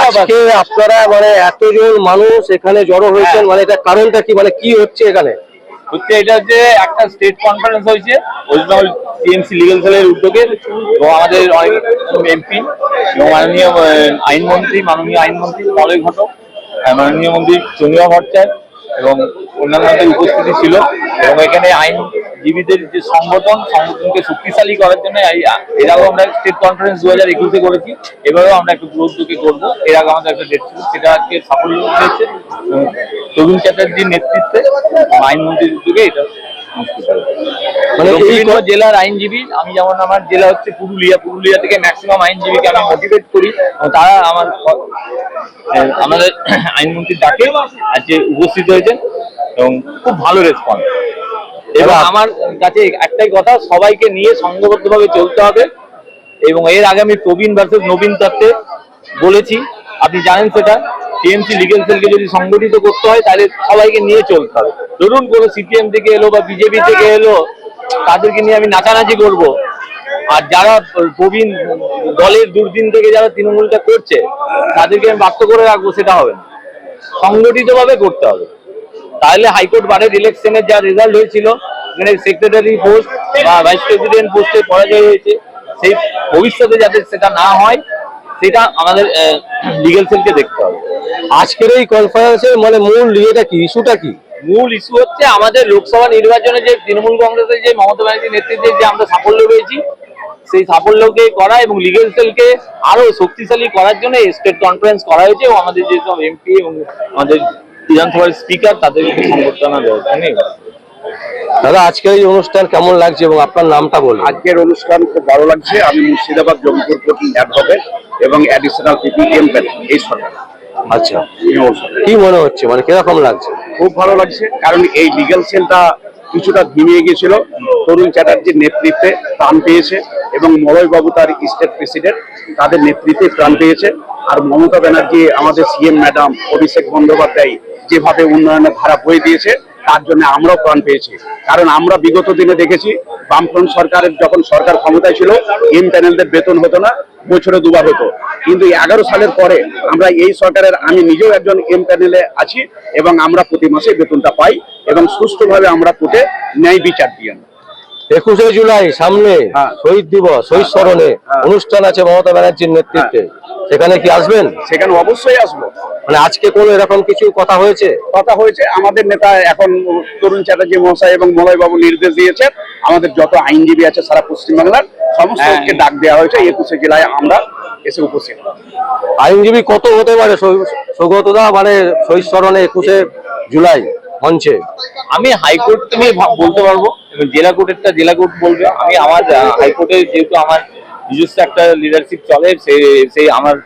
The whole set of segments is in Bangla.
আজকে আপনারা মানে এতজন মানুষ এখানে জড়ো হয়েছেন হ্যাঁ। মানে এটা কারণটা কি? মানে কি হচ্ছে এখানে? হচ্ছে এটা হচ্ছে একটা স্টেট কনফারেন্স হয়েছে ওয়েস্ট বেঙ্গল টিএমসি লিগাল সেলের উদ্যোগে এবং আমাদের অনেক এমপি এবং মাননীয় আইনমন্ত্রী মাননীয় আইনমন্ত্রী মলয় ঘটক আহ, মাননীয় মন্ত্রী চন্দ্রিমা ভট্টাচার্য এবং অন্যান্যদের উপস্থিতি ছিল। এবং এখানে আইনজীবীদের যে সংগঠন, সংগঠনকে শক্তিশালী করার জন্য এর আগেও আমরা স্টেট কনফারেন্স দু হাজার একুশে করেছি। এবারেও আমরা একটা পুরো যোগে করব। এর আগে আমাদের একটা ডেট ছিল, সেটা আজকে সাফল্য হয়েছে। তরুণ চ্যাটার্জির নেতৃত্বে আইনমন্ত্রীর উদ্যোগে এটা। মানে বিভিন্ন জেলার আইনজীবী আমি যেমন আমার জেলা হচ্ছে পুরুলিয়া পুরুলিয়া থেকে ম্যাক্সিমাম আইনজীবীকে আমি মোটিভেট করি। তারা আমার আমাদের আইনমন্ত্রীর ডাকে আজকে উপস্থিত হয়েছেন এবং খুব ভালো রেসপন্স এবং আমার কাছে একটাই কথা সবাইকে নিয়ে সংঘবদ্ধভাবে চলতে হবে। এবং এর আগে আমি প্রবীণ ভার্সেস নবীন তত্ত্বে বলেছি আপনি জানেন সেটা। টিএমসি লিগেল সেলকে যদি সংগঠিত করতে হয়, তাহলে সবাইকে নিয়ে চলতে হবে। ধরুন কোনো সিপিএম থেকে এলো বা বিজেপি থেকে এলো, তাদেরকে নিয়ে আমি নাচানাচি করব। আর যারা প্রবীণ দলের দুর্দিন থেকে যারা তৃণমূলটা করছে, তাদেরকে আমি বাক্য করে রাখব, সেটা হবে না। সংগঠিতভাবে করতে হবে। তাহলে হাইকোর্ট বারের ইলেকশনের যা রেজাল্ট হয়েছিল, এখানে সেক্রেটারি পোস্ট বা ভাইস প্রেসিডেন্ট পোস্টে পরাজয় হয়েছে, সেই ভবিষ্যতে যাতে সেটা না হয়, সেটা আমাদের লিগেল সেলকে দেখতে হবে। আজকের এই কনফারেন্সের মানে মূল ইয়েটা কি ইস্যুটা কি? মূল ইস্যু হচ্ছে আমাদের লোকসভা নির্বাচনে যে তৃণমূল কংগ্রেসের যে মমতা ব্যানার্জির নেতৃত্বে যে আমরা সাফল্য পেয়েছি সেই সাফল্যকে করা এবং লিগেল সেলকে আরও শক্তিশালী করার জন্য স্টেট কনফারেন্স করা হয়েছে এবং আমাদের যেসব এমপি এবং আমাদের বিধানসভার স্পিকার তাদেরকে সংবর্ধনা দেওয়া নেই দাদা আজকের এই অনুষ্ঠান কেমন লাগছে এবং আপনার নামটা বলুন। আজকের অনুষ্ঠান খুব ভালো লাগছে। আমি মুর্শিদাবাদ জমিপুর কোটি অ্যাডভোকেট এবং অ্যাডিশনাল পিপি এমপেল এই সরকার। আচ্ছা। কি মনে হচ্ছে? মানে কীরকম লাগছে? খুব ভালো লাগছে, কারণ এই লিগাল সেলটা কিছুটা ঘিমিয়ে গিয়েছিল। তরুণ চ্যাটার্জির নেতৃত্বে প্রাণ পেয়েছে এবং মলয় বাবু তার স্টেট প্রেসিডেন্ট তাদের নেতৃত্বে প্রাণ পেয়েছে। আর মমতা ব্যানার্জি, আমাদের সিএম ম্যাডাম অভিষেক বন্দ্যোপাধ্যায় যেভাবে উন্নয়নের ধারা বয়ে দিয়েছে তার জন্য আমরাও প্রাণ পেয়েছি কারণ আমরা বিগত দিনে দেখেছি, বামফ্রন্ট সরকারের যখন সরকার ক্ষমতায় ছিল এম প্যানেলদের বেতন হতো না, বছরে দুবার হতো কিন্তু এগারো সালের পরে আমরা এই সরকারের, আমি নিজেও একজন এম প্যানেলে আছি এবং আমরা প্রতি মাসে বেতনটা পাই এবং সুস্থভাবে আমরা কোর্টে ন্যায় বিচার দিয়ে। একুশে জুলাই সামনে হ্যাঁ। শহীদ দিবস শহীদ স্মরণে হ্যাঁ। অনুষ্ঠান আছে মমতা ব্যানার্জির নেতৃত্বে। সেখানে কি আসবেন? সেখানে অবশ্যই আসব। মানে আজকে কোনো এরকম কিছু কথা হয়েছে? কথা হয়েছে আমাদের নেতা এখন তরুণ চ্যাটার্জি মহাশয় এবং মলয় বাবু নির্দেশ দিয়েছেন আমাদের যত আইনজীবী আছে সারা পশ্চিমবাংলার সমস্তকে ডাক দেওয়া হয়েছে একুশে জুলাই আমরা এসে উপস্থিত। আইনজীবী কত হতে পারে সৌগতদা? মানে শহীদ স্মরণে একুশে জুলাই। মঞ্চে? আমি হাইকোর্ট নিয়ে বলতে পারব এবং জেলা কোর্টেরটা জেলা কোর্ট বলবে। আমি আমার হাইকোর্টে যেহেতু আমার নিজস্ব একটা লিডারশিপ চলে সেই সেই আমার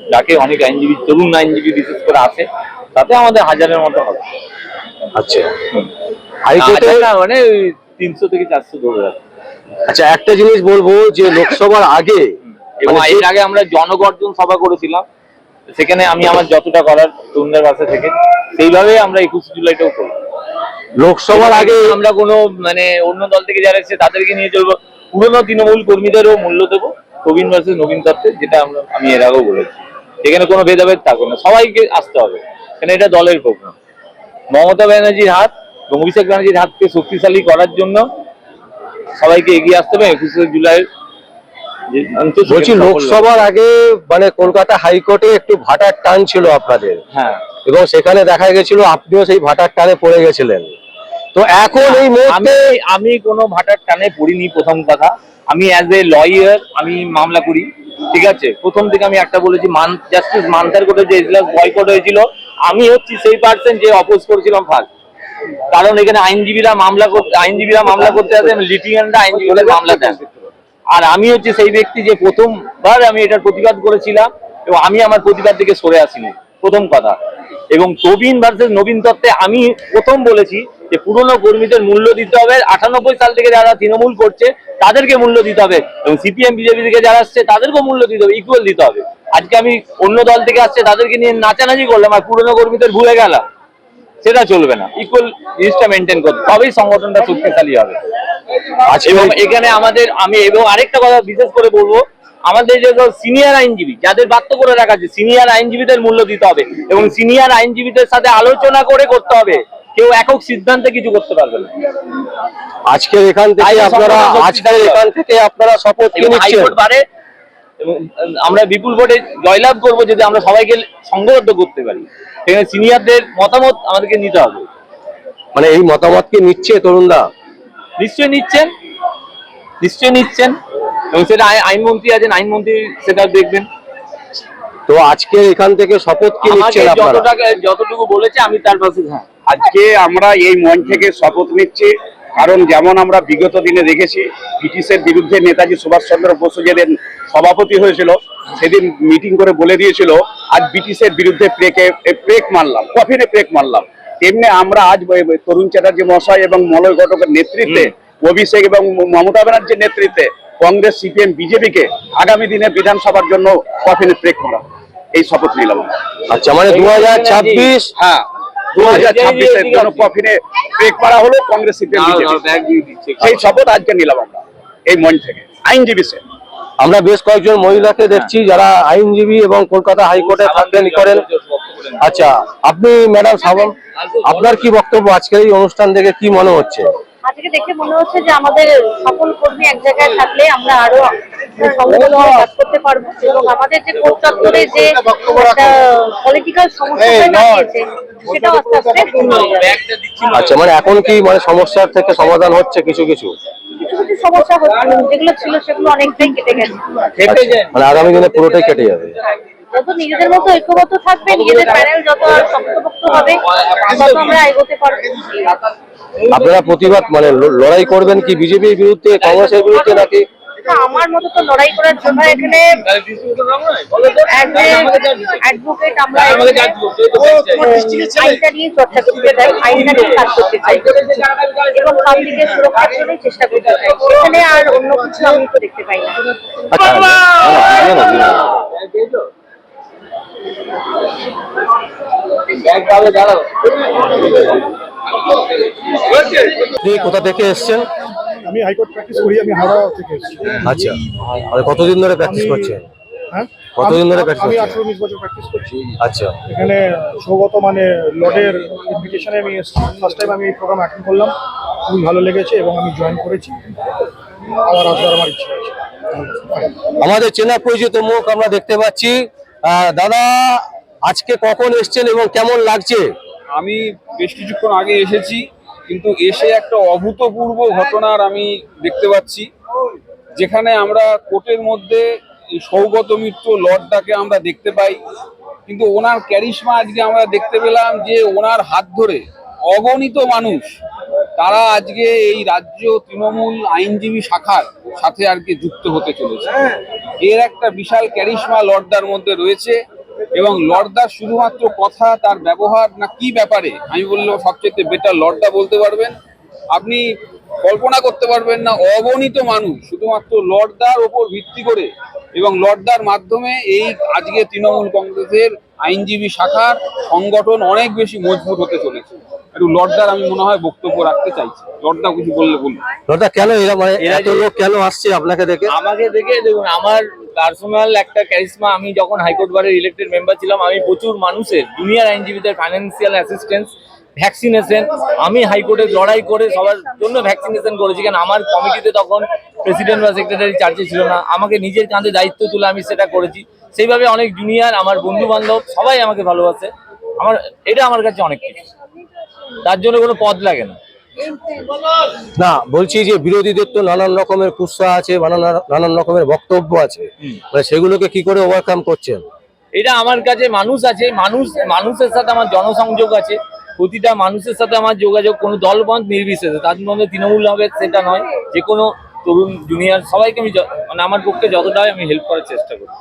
ডাকে অনেক আইনজীবী তরুণ আইনজীবী বিশেষ করে আসে তাতে আমাদের হাজারের মতো হবে। আচ্ছা। হাইকোর্টে মানে তিনশো থেকে চারশো ধরে আচ্ছা একটা জিনিস বলব যে লোকসভার আগে এবং মানে এর আগে আমরা জনগর্জন সভা করেছিলাম। সেখানে আমি আমার যতটা করার তরুণদের কাছে থেকে সেইভাবে আমরা একুশে জুলাইটাও করব। লোকসভার আগে আমরা কোনো মানে অন্য দল থেকে যারা এসেছে তাদেরকে নিয়ে চলবো। পুরোনো তৃণমূল কর্মীদেরও মূল্য দেবো প্রবীণ ভার্সেস নবীন তত্ত্বে যেটা আমরা আমি এর আগেও বলেছি। এখানে কোনো ভেদাভেদ থাকবে না। সবাইকে আসতে হবে। এখানে এটা দলের প্রোগ্রাম মমতা ব্যানার্জির হাত এবং অভিষেক ব্যানার্জির হাতকে শক্তিশালী করার জন্য সবাইকে এগিয়ে আসতে হবে। একুশে জুলাই বলছি লোকসভার আগে মানে কলকাতা হাইকোর্টে একটু ভাটার টান ছিল আপনাদের। হ্যাঁ। এবং সেখানে দেখা গেছিল আপনিও সেই ভাটার টানে পড়ে গেছিলেন। তো এখন এই মুহূর্তে আমি কোনো ভাটার টানে পড়িনি প্রথম কথা। আমি অ্যাজ এ লয়ার আমি মামলা করি, ঠিক আছে? প্রথম থেকে আমি একটা বলেছি, মান জাস্টিস মানতার কোর্টে যে বয়কট হয়েছিল, আমি হচ্ছি সেই পার্সন যে অপোজ করেছিলাম ফার্স্ট কারণ এখানে আইনজীবীরা মামলা করতে আইনজীবীরা মামলা করতে আসেন লিটিগেন্টরা আইনজীবীদের মামলা দেন। আর আমি হচ্ছে সেই ব্যক্তি যে প্রথমবার আমি এটার প্রতিবাদ করেছিলাম, এবং আমি আমার প্রতিবাদ থেকে সরে আসিনি। প্রথম কথা। এবং প্রবীণ ভার্সেস নবীন তত্ত্বে আমি প্রথম বলেছি যে পুরনো কর্মীদের মূল্য দিতে হবে। আটানব্বই সাল থেকে যারা তৃণমূল করছে তাদেরকে মূল্য দিতে হবে এবং সিপিএম বিজেপি থেকে যারা আসছে তাদেরকেও মূল্য দিতে হবে ইকুয়াল দিতে হবে। আজকে আমি অন্য দল থেকে আসছে তাদেরকে নিয়ে নাচানাচি করলাম আর পুরনো কর্মীদের ভুলে গেলাম। সেটা চলবে না। ইকুয়াল জিনিসটা মেনটেন করতে তবেই সংগঠনটা শক্তিশালী হবে। আজকে এবং এখানে আমাদের আমি এবং আরেকটা কথা বিশেষ করে বলব আমাদের যে সিনিয়র আইনজীবী যাদের বাধ্য করে রাখা আছে সিনিয়র আইনজীবীদের মূল্য দিতে হবে এবং সিনিয়র আইনজীবীদের সাথে আলোচনা করে করতে হবে। কেউ একক সিদ্ধান্তে কিছু করতে পারবে না। আজকের এখান থেকে আপনারা আজকের এখান থেকে আপনারা শপথ হাইকোর্ট পারে আমরা বিপুল ভোটে জয়লাভ করব যদি আমরা সবাইকে সংঘবদ্ধ করতে পারি। সেখানে সিনিয়রদের মতামত আমাদেরকে নিতে হবে। মানে এই মতামতকে নিচ্ছে তরুণদা নিশ্চয় নিচ্ছেন। নিশ্চয় নিচ্ছেন। এবং সেটা আইনমন্ত্রী আছেন আইনমন্ত্রী সেটা দেখবেন। তো আজকে এখান থেকে শপথ কি নিচ্ছেন আপনারা? যতটুকু বলেছে আমি তার পাশে হ্যাঁ আজকে আমরা এই মঞ্চ থেকে শপথ নিচ্ছি কারণ যেমন আমরা বিগত দিনে দেখেছি ব্রিটিশের বিরুদ্ধে নেতাজি সুভাষচন্দ্র বসু যেদিন সভাপতি হয়েছিল সেদিন মিটিং করে বলে দিয়েছিল আজ ব্রিটিশের বিরুদ্ধে প্রেকে প্রেক মারলাম কফিনে প্রেক মারলাম। তেমনি আমরা আজ তরুণ চ্যাটার্জি মশাই এবং মলয় ঘটকের নেতৃত্বে অভিষেক এবং মমতা ব্যানার্জির নেতৃত্বে কংগ্রেস সিপিএম বিজেপিকে আগামী দিনে বিধানসভার জন্য কফিনে প্রেক মারা এই শপথ নিলাম আচ্ছা মানে দু হাজার ছাব্বিশ হ্যাঁ দু হাজার ছাব্বিশের জন্য কফিনে ব্রেক করা হলো কংগ্রেস সিপিএম সেই শপথ আজকে নিলাম আমরা এই মঞ্চ থেকে। আইনজীবী সে আমরা বেশ কয়েকজন মহিলাকে দেখছি যারা আইনজীবী এবং কলকাতা হাইকোর্টে থাকবেন করেন। আচ্ছা আপনি ম্যাডাম সাবন আপনার কি বক্তব্য আজকের এই অনুষ্ঠান থেকে কি মনে হচ্ছে? আজকে দেখে মনে হচ্ছে যে আমাদের সকল কর্মী এক জায়গায় থাকলে আমরা আরও কাজ করতে পারব এবং আমাদের যে কোর্ট চত্বরে যে পলিটিক্যাল সমস্যা দাঁড়িয়েছে সেটাও আস্তে আস্তে দূর হয়ে যাবে। আচ্ছা মানে এখন কি মানে সমস্যার থেকে সমাধান হচ্ছে কিছু কিছু? কিছু কিছু সমস্যা হচ্ছে যেগুলো ছিল সেগুলো অনেকটাই কেটে গেছে। আচ্ছা, মানে আগামী দিনে পুরোটাই কেটে যাবে। যত নিজেদের মতো ঐক্যবদ্ধ থাকবে নিজেদের প্যানেল যত শক্তপোক্ত হবে তত আমরা এগোতে পারব। আপনারা প্রতিবাদ মানে লড়াই করবেন কি বিজেপির বিরুদ্ধে কংগ্রেসের বিরুদ্ধে নাকি? আমার মতো তো লড়াই করার জন্য এখানে অ্যাডভোকেট আমরা আইনটা নিয়ে চর্চা করতে চাই আইনটা নিয়ে কাজ করতে চাই। এবং পাবলিকের সুরক্ষার জন্যই চেষ্টা করতে চাই। এখানে আর অন্য কিছু আমি তো দেখতে পাই না আচ্ছা না, না, না, না, না। আপনি কোথা থেকে এসেছেন? আমি হাইকোর্ট প্র্যাকটিস করি আমি হাওড়া থেকে এসেছি। আচ্ছা। আর কতদিন ধরে প্র্যাকটিস করছেন? হ্যাঁ? কতদিন ধরে practice আমি করছেন? আঠারো উনিশ বছর প্র্যাকটিস করছি। আচ্ছা। এখানে সৌগত মানে লর্ডের ইনভিটেশনে আমি এসেছি। ফার্স্ট টাইম আমি এই প্রোগ্রাম অ্যাটেন্ড করলাম। খুবই ভালো লেগেছে এবং আমি জয়েন করেছি। আবার আসবার আমার ইচ্ছা আছে। আমাদের চেনা পরিচিত মুখ আমরা দেখতে পাচ্ছি। দাদা, আজকে কখন এসেছেন এবং কেমন লাগছে? আমি বেশ কিছুক্ষণ আগে এসেছি, কিন্তু এসে একটা অভূতপূর্ব ঘটনার আমি দেখতে পাচ্ছি, যেখানে আমরা কোর্টের মধ্যে সৌগত মিত্র লর্ডটাকে আমরা দেখতে পাই, কিন্তু ওনার ক্যারিশমা আজকে আমরা দেখতে পেলাম যে ওনার হাত ধরে অগণিত মানুষ, তারা আজকে এই রাজ্য তৃণমূল আইনজীবী শাখার সাথে আর কি যুক্ত হতে চলেছে। এর একটা বিশাল ক্যারিশমা লর্দার মধ্যে রয়েছে এবং লর্দা শুধুমাত্র কথা, তার ব্যবহার না কি ব্যাপারে? আমি বললাম সবচেয়ে বেটার লর্দা বলতে পারবেন। আপনি কল্পনা করতে পারবেন না, অগণিত মানুষ শুধুমাত্র লর্দার ওপর ভিত্তি করে এবং লর্দার মাধ্যমে এই আজকে তৃণমূল কংগ্রেসের আইনজীবী শাখার সংগঠন অনেক বেশি মজবুত হতে চলেছে। একটু লর্দার আমি মনে হয় বক্তব্য রাখতে চাইছি। লর্দা কিছু বললে বলুন। দাদা কেন এরা মানে এরা এত লোক কেন আসছে আপনাকে দেখে? আমাকে দেখে দেখুন আমার পার্সোনাল একটা ক্যারিসমা আমি যখন হাইকোর্ট বারের ইলেক্টেড মেম্বার ছিলাম আমি প্রচুর মানুষের জুনিয়র আইনজীবীদের ফাইন্যান্সিয়াল অ্যাসিস্ট্যান্স ভ্যাকসিনেশন আমি হাইকোর্টে লড়াই করে সবার জন্য ভ্যাকসিনেশন করেছি। কারণ আমার কমিটিতে তখন প্রেসিডেন্ট বা সেক্রেটারি চার্জে ছিল না। আমাকে নিজের কাঁধে দায়িত্ব তুলে আমি সেটা করেছি। সেইভাবে অনেক জুনিয়র আমার বন্ধু বান্ধব সবাই আমাকে ভালোবাসে। আমার এটা আমার কাছে অনেক কিছু। তার জন্য কোনো পদ লাগে না। না বলছি যে বিরোধীদের তো নানান রকমের কুৎসা আছে নানান রকমের বক্তব্য আছে। মানে সেগুলোকে কি করে ওভারকাম করছেন? এটা আমার কাছে মানুষ আছে। মানুষ মানুষের সাথে আমার জনসংযোগ আছে। প্রতিটা মানুষের সাথে আমার যোগাযোগ কোনো দলবন্ধ নির্বিশেষে। তার মধ্যে তৃণমূল হবে সেটা নয়। যে কোনো তরুণ জুনিয়র সবাইকে আমি মানে আমার পক্ষে যতটা আমি হেল্প করার চেষ্টা করি।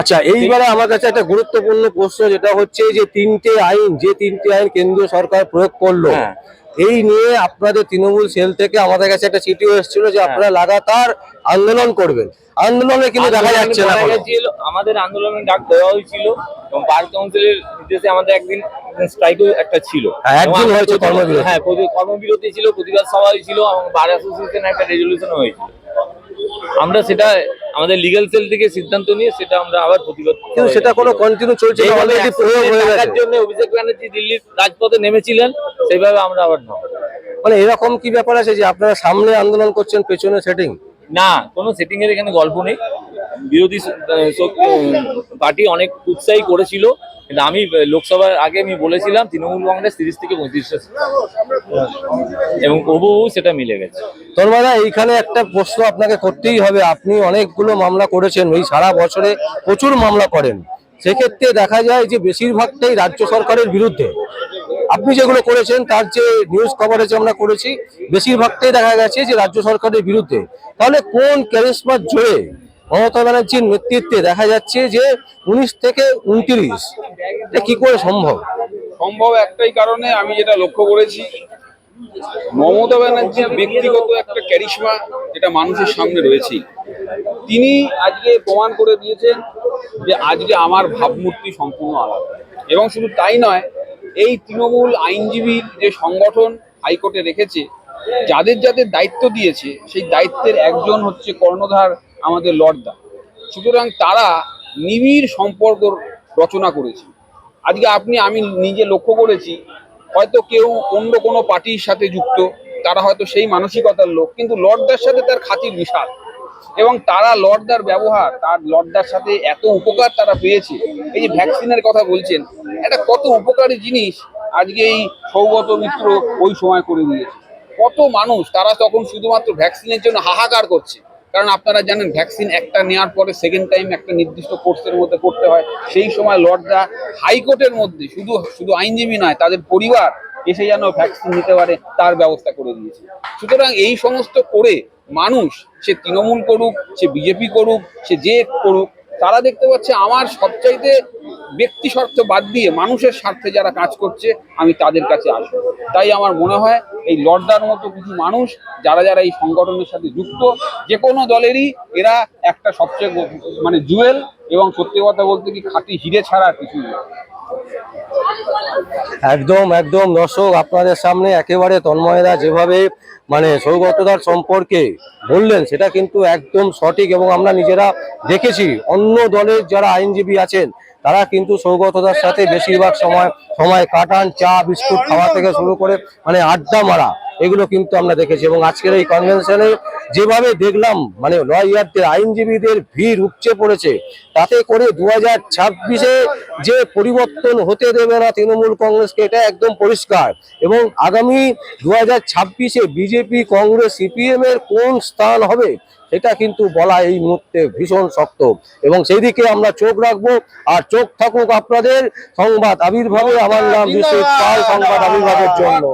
আচ্ছা এইবারে আমার কাছে একটা গুরুত্বপূর্ণ প্রশ্ন যেটা হচ্ছে যে তিনটে আইন যে তিনটে আইন কেন্দ্রীয় সরকার প্রয়োগ করল হ্যাঁ। এই নিয়ে আপনাদের তৃণমূল সেল থেকে আমাদের কাছে একটা চিঠিও এসেছিল যে আপনারা লাগাতার আন্দোলন করবেন। আন্দোলনে কিন্তু দেখা যাচ্ছে না আমাদের আন্দোলনে ডাক দেওয়া হয়েছিল এবং বার কাউন্সিলের নির্দেশে আমাদের একদিন স্ট্রাইকও একটা ছিল। হ্যাঁ, একদিন হয়েছে কর্মবিরতি। হ্যাঁ কর্মবিরতি ছিল প্রতিবাদ সভা হয়েছিল এবং বার অ্যাসোসিয়েশন একটা রেজলিউশন হয়েছিল। আমরা সেটা আমাদের লিগ্যাল সেল থেকে সিদ্ধান্ত নিয়ে সেটা আমরা আবার প্রতিবাদ কিন্তু সেটা কোনো কন্টিনিউ চলছে অলরেডি প্রয়োগ হয়ে গেছে। জন্য অভিষেক ব্যানার্জি দিল্লির রাজপথে নেমেছিলেন সেইভাবে আমরা আবার। মানে এরকম কি ব্যাপার আছে যে আপনারা সামনে আন্দোলন করছেন পেছনে সেটিং না কোনো সেটিং এর এখানে গল্প নেই। বিরোধী পার্টি অনেক উৎসাহী করেছিল। কিন্তু আমি লোকসভার আগে আমি বলেছিলাম, তৃণমূল কংগ্রেস তিরিশ থেকে পঁয়ত্রিশটা এবং প্রভু সেটা মিলে গেছে। তন্ময়দা, এইখানে একটা প্রশ্ন আপনাকে করতেই হবে। আপনি অনেকগুলো মামলা করেছেন। ওই সারা বছরে প্রচুর মামলা করেন। সেক্ষেত্রে দেখা যায় যে বেশিরভাগটাই রাজ্য সরকারের বিরুদ্ধে। আপনি যেগুলো করেছেন, তার যে নিউজ কভারেজ আমরা করেছি, বেশিরভাগটাই দেখা গেছে যে রাজ্য সরকারের বিরুদ্ধে। তাহলে কোন ক্যারিসমার জোরে মমতা ব্যানার্জির নেতৃত্বে দেখা যাচ্ছে যে উনিশ থেকে উনত্রিশ। কি করে সম্ভব? সম্ভব একটাই কারণে আমি যেটা লক্ষ্য করেছি, মমতা ব্যানার্জির ব্যক্তিগত একটা ক্যারিশমা যেটা মানুষের সামনে রয়েছে। তিনি আজকে প্রমাণ করে দিয়েছেন যে আজকে আমার ভাবমূর্তি সম্পূর্ণ আলাদা। এবং শুধু তাই নয়, এই তৃণমূল আইনজীবীর যে সংগঠন হাইকোর্টে রেখেছে, যাদের যাদের দায়িত্ব দিয়েছে, সেই দায়িত্বের একজন হচ্ছে কর্ণধার আমাদের লর্দা সুতরাং তারা নিবিড় সম্পর্ক রচনা করেছে। আজকে আপনি, আমি নিজে লক্ষ্য করেছি, হয়তো কেউ অন্য কোনো পার্টির সাথে যুক্ত, তারা হয়তো সেই মানসিকতার লোক, কিন্তু লর্ডদার সাথে তার খাতির বিশাল। এবং তারা লর্ডদার ব্যবহার, তার লর্ডদার সাথে এত উপকার তারা পেয়েছে। এই যে ভ্যাকসিনের কথা বলছেন, এটা কত উপকারী জিনিস আজকে এই সৌগত মিত্র ওই সময় করে দিয়েছে। কত মানুষ, তারা তখন শুধুমাত্র ভ্যাকসিনের জন্য হাহাকার করছে। কারণ আপনারা জানেন ভ্যাকসিন একটা নেওয়ার পরে সেকেন্ড টাইম একটা নির্দিষ্ট কোর্সের মধ্যে করতে হয়। সেই সময় লর্ডরা হাইকোর্টের মধ্যে শুধু শুধু আইনজীবী নয়, তাদের পরিবার এসে যেন ভ্যাকসিন নিতে পারে, তার ব্যবস্থা করে দিয়েছে। সুতরাং এই সমস্ত করে মানুষ, সে তৃণমূল করুক, সে বিজেপি করুক, সে যে করুক তারা দেখতে পাচ্ছে আমার সবচাইতে ব্যক্তি স্বার্থ বাদ দিয়ে মানুষের স্বার্থে যারা কাজ করছে, আমি তাদের কাছে আসব। তাই আমার মনে হয় এই লর্ডার মতো কিছু মানুষ, যারা যারা এই সংগঠনের সাথে যুক্ত যে কোনো দলেরই এরা একটা সবচেয়ে মানে জুয়েল এবং সত্যি কথা বলতে কি খাঁটি হিরে ছাড়া নয় একদম একদম। দর্শক, আপনাদের সামনে একেবারে তন্ময়দা যেভাবে মানে সৌগতদার সম্পর্কে বললেন, সেটা কিন্তু একদম সঠিক এবং আমরা নিজেরা দেখেছি। অন্য দলের যারা আইনজীবী আছেন, তারা কিন্তু সৌগতদার সাথে বেশিরভাগ সময় সময় কাটান, চা, বিস্কুট খাওয়া থেকে শুরু করে মানে আড্ডা মারা। এগুলো কিন্তু আমরা দেখেছি। এবং আজকের এই কনভেনশনে যেভাবে দেখলাম মানে লয়ারদের আইনজীবীদের ভিড় উপচে পড়েছে তাতে করে দু হাজার ছাব্বিশে যে পরিবর্তন হতে দেবে না তৃণমূল কংগ্রেসকে এটা একদম পরিষ্কার। এবং আগামী দু হাজার ছাব্বিশে বিজেপি কংগ্রেস সিপিএম এর কোন স্থান হবে সেটা কিন্তু বলা এই মুহূর্তে ভীষণ শক্ত। এবং সেই দিকে আমরা চোখ রাখব। আর চোখ থাকুক আপনাদের সংবাদ আবির্ভাবে আমার নাম বিশ্বজিৎ পাল সংবাদ আবির্ভাবের জন্য।